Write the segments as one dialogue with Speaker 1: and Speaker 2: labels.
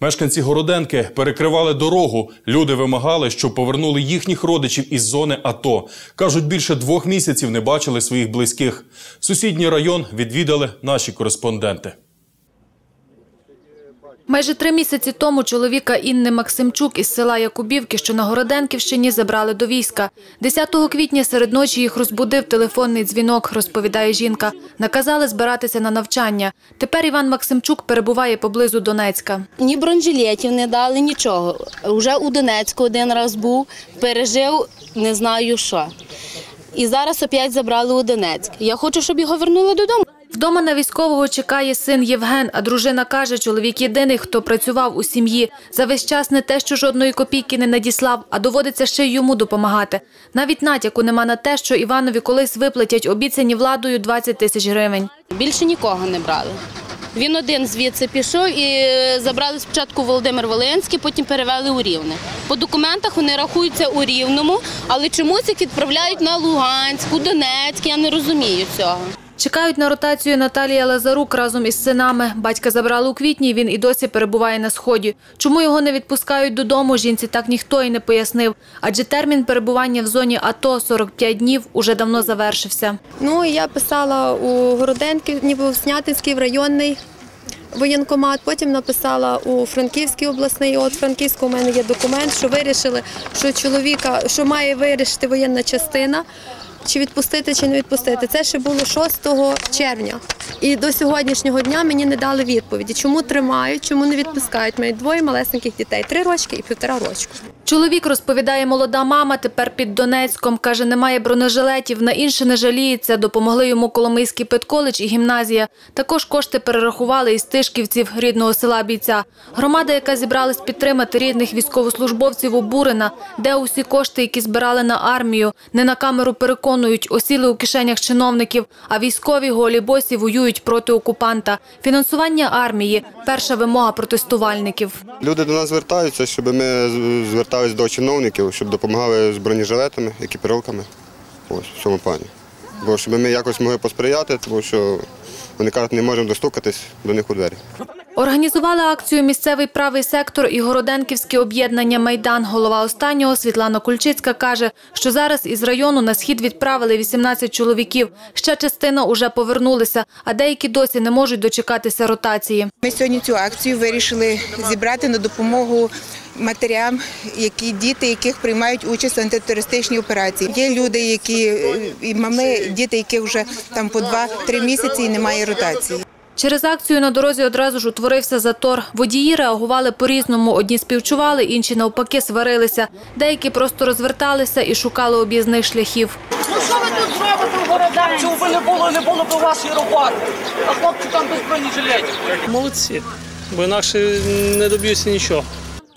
Speaker 1: Мешканці Городенки перекривали дорогу. Люди вимагали, щоб повернули їхніх родичів із зони АТО. Кажуть, більше двох місяців не бачили своїх близьких. Сусідній район відвідали наші кореспонденти.
Speaker 2: Майже три місяці тому чоловіка Інни Максимчук із села Якубівки, що на Городенківщині, забрали до війська. 10 квітня серед ночі їх розбудив телефонний дзвінок, розповідає жінка. Наказали збиратися на навчання. Тепер Іван Максимчук перебуває поблизу Донецька.
Speaker 3: Ні бронежилетів не дали, нічого. Уже у Донецьку один раз був, пережив не знаю що. І зараз опять забрали у Донецьк. Я хочу, щоб його вернули додому.
Speaker 2: Вдома на військового чекає син Євген, а дружина каже, чоловік єдиний, хто працював у сім'ї. За весь час не те, що жодної копійки не надіслав, а доводиться ще й йому допомагати. Навіть натяку нема на те, що Іванові колись виплатять обіцяні владою 20 тисяч гривень.
Speaker 3: Більше нікого не брали. Він один звідси пішов і е, забрали спочатку Володимир Волинський, потім перевели у Рівне. По документах вони рахуються у Рівному, але чомусь їх відправляють на Луганськ, у Донецьк. Я не розумію цього.
Speaker 2: Чекають на ротацію Наталія Лазарук разом із синами. Батька забрали у квітні, він і досі перебуває на сході. Чому його не відпускають додому, жінці так ніхто і не пояснив. Адже термін перебування в зоні АТО 45 днів уже давно завершився.
Speaker 4: Ну, я писала у Городенків, ніби в Снятинський в районний воєнкомат. Потім написала у Франківський обласний. От Франківську у мене є документ, що вирішили, що чоловіка, що має вирішити воєнна частина. Чи відпустити, чи не відпустити. Це ще було 6 червня. І до сьогоднішнього дня мені не дали відповіді, чому тримають, чому не відпускають. Маю двоє малесеньких дітей три рочки і півтора рочку.
Speaker 2: Чоловік розповідає, молода мама тепер під Донецьком. Каже, немає бронежилетів, на інше не жаліється. Допомогли йому Коломийський педколедж і гімназія. Також кошти перерахували із тишківців рідного села бійця. Громада, яка зібралась підтримати рідних військовослужбовців, обурена. Де усі кошти, які збирали на армію. Не на камеру переконують, осіли у кишенях чиновників, а військові голі босі воюють проти окупанта. Фінансування армії – перша вимога протестувальників.
Speaker 5: Люди до нас звертаються, щоб ми звертались до чиновників, щоб допомагали з бронежилетами, екіпіровками. Ось в цьому плані. Бо щоб ми якось могли посприяти, тому що вони кажуть, не можемо достукатись до них у двері.
Speaker 2: Організували акцію місцевий правий сектор і Городенківське об'єднання Майдан. Голова останнього Світлана Кульчицька каже, що зараз із району на схід відправили 18 чоловіків. Ще частина уже повернулися, а деякі досі не можуть дочекатися ротації.
Speaker 6: Ми сьогодні цю акцію вирішили зібрати на допомогу матерям, які діти, яких приймають участь в антитерористичній операції. Є люди, які і мами, діти, яких вже там по 2-3 місяці і немає ротації.
Speaker 2: Через акцію на дорозі одразу ж утворився затор. Водії реагували по-різному. Одні співчували, інші навпаки сварилися. Деякі просто розверталися і шукали об'їзних шляхів.
Speaker 7: Ну що ви тут зробите в городах? Чого ви не було, не було б вашої роботи. А хлопці там без бронежилетів.
Speaker 8: Молодці, бо інакше не доб'юся нічого.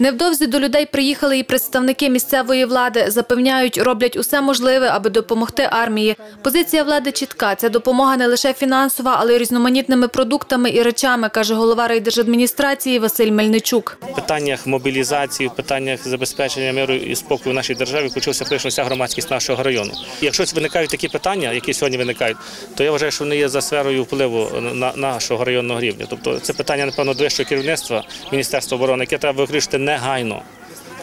Speaker 2: Невдовзі до людей приїхали і представники місцевої влади. Запевняють, роблять усе можливе, аби допомогти армії. Позиція влади чітка. Це допомога не лише фінансова, але й різноманітними продуктами і речами, каже голова райдержадміністрації Василь Мельничук.
Speaker 8: В питаннях мобілізації, в питаннях забезпечення миру і спокою в нашій державі включився практично вся громадськість нашого району. Якщо виникають такі питання, які сьогодні виникають, то я вважаю, що вони є за сферою впливу на нашого районного рівня. Тобто це питання, напевно, до вищого керівництва Міністерства оборони, яке треба вирішити негайно.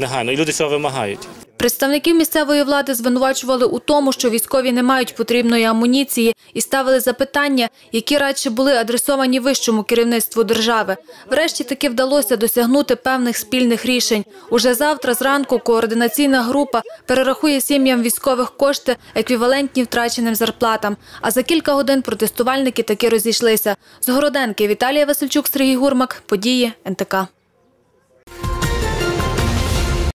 Speaker 8: Негайно. І люди цього вимагають.
Speaker 2: Представників місцевої влади звинувачували у тому, що військові не мають потрібної амуніції і ставили запитання, які радше були адресовані вищому керівництву держави. Врешті таки вдалося досягнути певних спільних рішень. Уже завтра зранку координаційна група перерахує сім'ям військових кошти, еквівалентні втраченим зарплатам. А за кілька годин протестувальники таки розійшлися. З Городенки Віталія Васильчук, Сергій Гурмак. Події НТК.